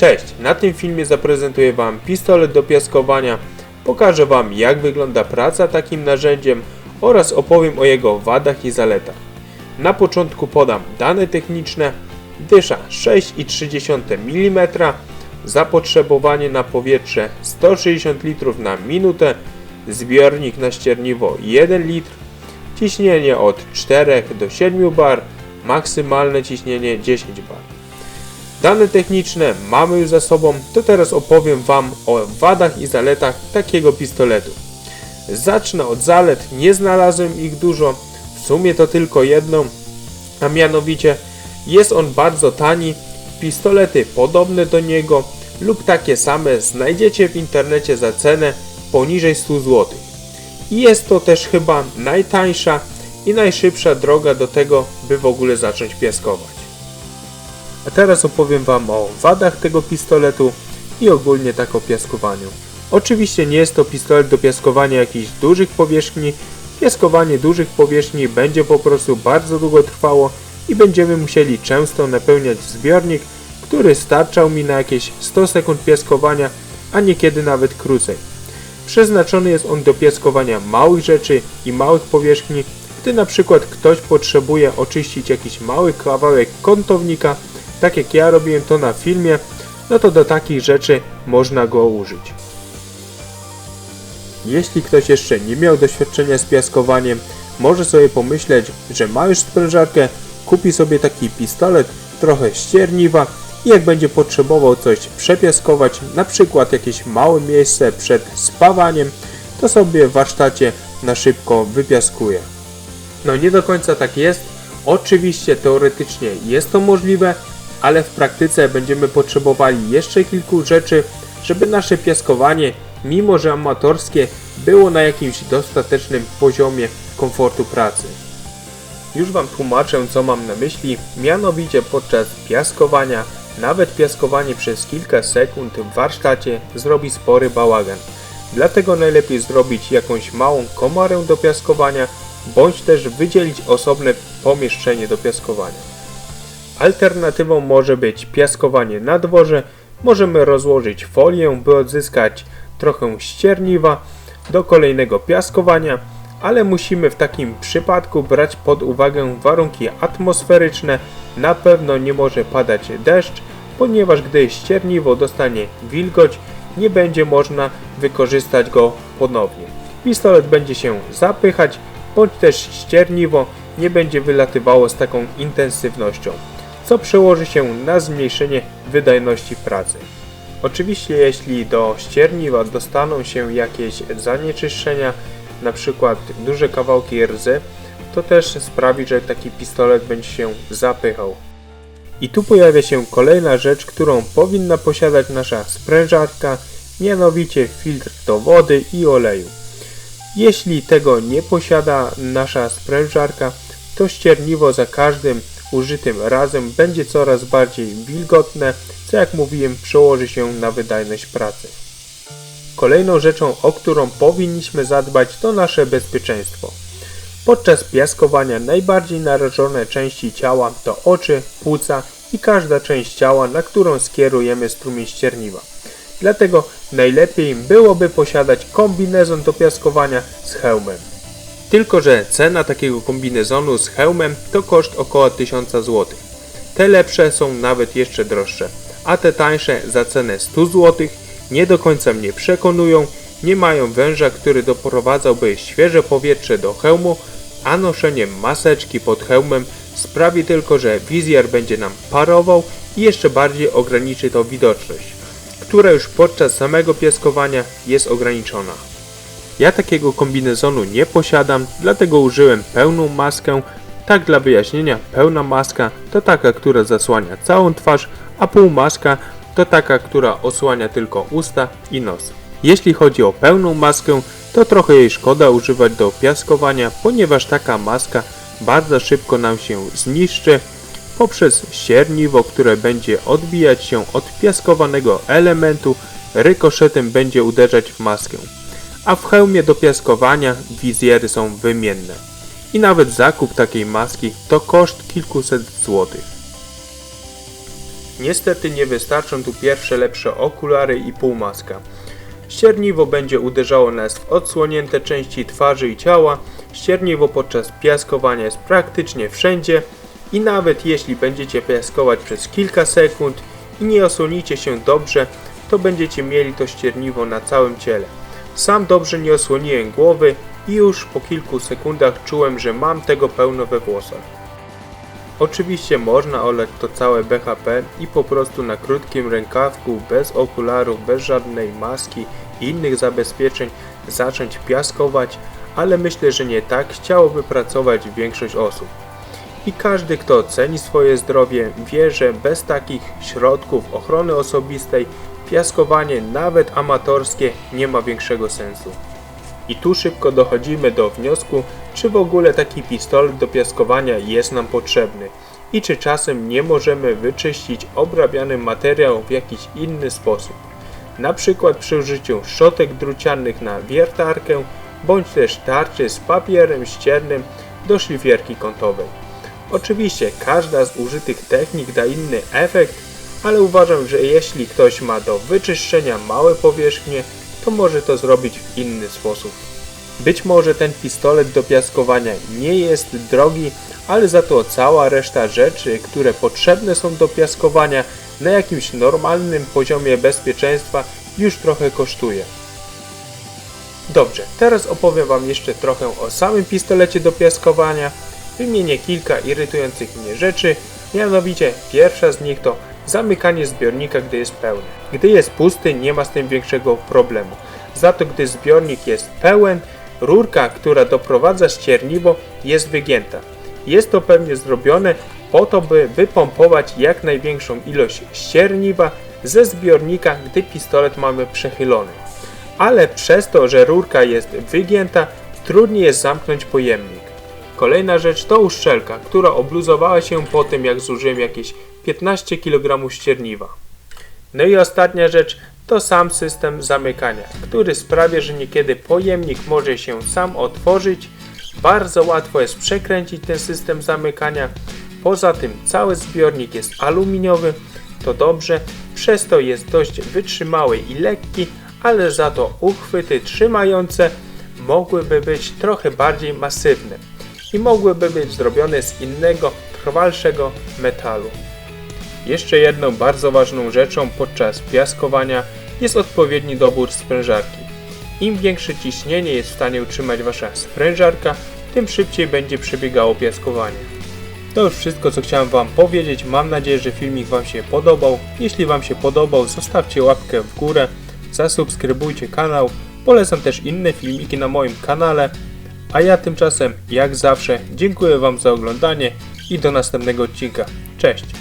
Cześć, na tym filmie zaprezentuję Wam pistolet do piaskowania, pokażę Wam jak wygląda praca takim narzędziem oraz opowiem o jego wadach i zaletach. Na początku podam dane techniczne, dysza 6,3 mm, zapotrzebowanie na powietrze 160 litrów na minutę, zbiornik na ścierniwo 1 litr, ciśnienie od 4 do 7 bar, maksymalne ciśnienie 10 bar. Dane techniczne mamy już za sobą, to teraz opowiem Wam o wadach i zaletach takiego pistoletu. Zacznę od zalet, nie znalazłem ich dużo, w sumie to tylko jedną, a mianowicie jest on bardzo tani, pistolety podobne do niego lub takie same znajdziecie w internecie za cenę poniżej 100 zł. I jest to też chyba najtańsza i najszybsza droga do tego, by w ogóle zacząć piaskować. A teraz opowiem Wam o wadach tego pistoletu i ogólnie tak o piaskowaniu. Oczywiście nie jest to pistolet do piaskowania jakichś dużych powierzchni. Piaskowanie dużych powierzchni będzie po prostu bardzo długo trwało i będziemy musieli często napełniać zbiornik, który starczał mi na jakieś 100 sekund piaskowania, a niekiedy nawet krócej. Przeznaczony jest on do piaskowania małych rzeczy i małych powierzchni, gdy na przykład ktoś potrzebuje oczyścić jakiś mały kawałek kątownika, tak jak ja robiłem to na filmie, no to do takich rzeczy można go użyć. Jeśli ktoś jeszcze nie miał doświadczenia z piaskowaniem, może sobie pomyśleć, że ma już sprężarkę, kupi sobie taki pistolet, trochę ścierniwa i jak będzie potrzebował coś przepiaskować, na przykład jakieś małe miejsce przed spawaniem, to sobie w warsztacie na szybko wypiaskuje. No nie do końca tak jest. Oczywiście teoretycznie jest to możliwe, ale w praktyce będziemy potrzebowali jeszcze kilku rzeczy, żeby nasze piaskowanie, mimo że amatorskie, było na jakimś dostatecznym poziomie komfortu pracy. Już Wam tłumaczę, co mam na myśli, mianowicie podczas piaskowania, nawet piaskowanie przez kilka sekund w warsztacie zrobi spory bałagan. Dlatego najlepiej zrobić jakąś małą komarę do piaskowania, bądź też wydzielić osobne pomieszczenie do piaskowania. Alternatywą może być piaskowanie na dworze. Możemy rozłożyć folię, by odzyskać trochę ścierniwa do kolejnego piaskowania, ale musimy w takim przypadku brać pod uwagę warunki atmosferyczne. Na pewno nie może padać deszcz, ponieważ gdy ścierniwo dostanie wilgoć, nie będzie można wykorzystać go ponownie. Pistolet będzie się zapychać, bądź też ścierniwo nie będzie wylatywało z taką intensywnością co przełoży się na zmniejszenie wydajności pracy. Oczywiście jeśli do ścierniwa dostaną się jakieś zanieczyszczenia, np. duże kawałki rdzy, to też sprawi, że taki pistolet będzie się zapychał. I tu pojawia się kolejna rzecz, którą powinna posiadać nasza sprężarka, mianowicie filtr do wody i oleju. Jeśli tego nie posiada nasza sprężarka, to ścierniwo za każdym użytym razem będzie coraz bardziej wilgotne, co jak mówiłem przełoży się na wydajność pracy. Kolejną rzeczą, o którą powinniśmy zadbać to nasze bezpieczeństwo. Podczas piaskowania najbardziej narażone części ciała to oczy, płuca i każda część ciała, na którą skierujemy strumień ścierniwa. Dlatego najlepiej byłoby posiadać kombinezon do piaskowania z hełmem. Tylko, że cena takiego kombinezonu z hełmem to koszt około 1000 zł. Te lepsze są nawet jeszcze droższe, a te tańsze za cenę 100 zł nie do końca mnie przekonują, nie mają węża, który doprowadzałby świeże powietrze do hełmu, a noszenie maseczki pod hełmem sprawi tylko, że wizjer będzie nam parował i jeszcze bardziej ograniczy to widoczność, która już podczas samego pieskowania jest ograniczona. Ja takiego kombinezonu nie posiadam, dlatego użyłem pełną maskę. Tak dla wyjaśnienia, pełna maska to taka, która zasłania całą twarz, a półmaska to taka, która osłania tylko usta i nos. Jeśli chodzi o pełną maskę, to trochę jej szkoda używać do piaskowania, ponieważ taka maska bardzo szybko nam się zniszczy poprzez ścierniwo, które będzie odbijać się od piaskowanego elementu, rykoszetem będzie uderzać w maskę a w hełmie do piaskowania wizjery są wymienne. I nawet zakup takiej maski to koszt kilkuset złotych. Niestety nie wystarczą tu pierwsze lepsze okulary i półmaska. Ścierniwo będzie uderzało nas w odsłonięte części twarzy i ciała. Ścierniwo podczas piaskowania jest praktycznie wszędzie i nawet jeśli będziecie piaskować przez kilka sekund i nie osłonicie się dobrze, to będziecie mieli to ścierniwo na całym ciele. Sam dobrze nie osłoniłem głowy i już po kilku sekundach czułem, że mam tego pełno we włosach. Oczywiście można oleć to całe BHP i po prostu na krótkim rękawku, bez okularów, bez żadnej maski i innych zabezpieczeń zacząć piaskować, ale myślę, że nie tak chciałoby pracować większość osób. I każdy, kto ceni swoje zdrowie, wie, że bez takich środków ochrony osobistej piaskowanie, nawet amatorskie, nie ma większego sensu. I tu szybko dochodzimy do wniosku, czy w ogóle taki pistolet do piaskowania jest nam potrzebny i czy czasem nie możemy wyczyścić obrabiany materiał w jakiś inny sposób. Na przykład przy użyciu szczotek drucianych na wiertarkę, bądź też tarczy z papierem ściernym do szlifierki kątowej. Oczywiście każda z użytych technik da inny efekt, ale uważam, że jeśli ktoś ma do wyczyszczenia małe powierzchnie, to może to zrobić w inny sposób. Być może ten pistolet do piaskowania nie jest drogi, ale za to cała reszta rzeczy, które potrzebne są do piaskowania na jakimś normalnym poziomie bezpieczeństwa już trochę kosztuje. Dobrze, teraz opowiem Wam jeszcze trochę o samym pistolecie do piaskowania. Wymienię kilka irytujących mnie rzeczy, mianowicie pierwsza z nich to zamykanie zbiornika, gdy jest pełny. Gdy jest pusty, nie ma z tym większego problemu. Za to, gdy zbiornik jest pełen, rurka, która doprowadza ścierniwo, jest wygięta. Jest to pewnie zrobione po to, by wypompować jak największą ilość ścierniwa ze zbiornika, gdy pistolet mamy przechylony. Ale przez to, że rurka jest wygięta, trudniej jest zamknąć pojemnik. Kolejna rzecz to uszczelka, która obluzowała się po tym, jak zużyłem jakieś 15 kg ścierniwa. No i ostatnia rzecz to sam system zamykania, który sprawia, że niekiedy pojemnik może się sam otworzyć. Bardzo łatwo jest przekręcić ten system zamykania. Poza tym cały zbiornik jest aluminiowy, to dobrze, przez to jest dość wytrzymały i lekki, ale za to uchwyty trzymające mogłyby być trochę bardziej masywne i mogłyby być zrobione z innego, trwalszego metalu. Jeszcze jedną bardzo ważną rzeczą podczas piaskowania jest odpowiedni dobór sprężarki. Im większe ciśnienie jest w stanie utrzymać Wasza sprężarka, tym szybciej będzie przebiegało piaskowanie. To już wszystko co chciałem Wam powiedzieć, mam nadzieję, że filmik Wam się podobał. Jeśli Wam się podobał, zostawcie łapkę w górę, zasubskrybujcie kanał, polecam też inne filmiki na moim kanale, a ja tymczasem, jak zawsze, dziękuję Wam za oglądanie i do następnego odcinka. Cześć!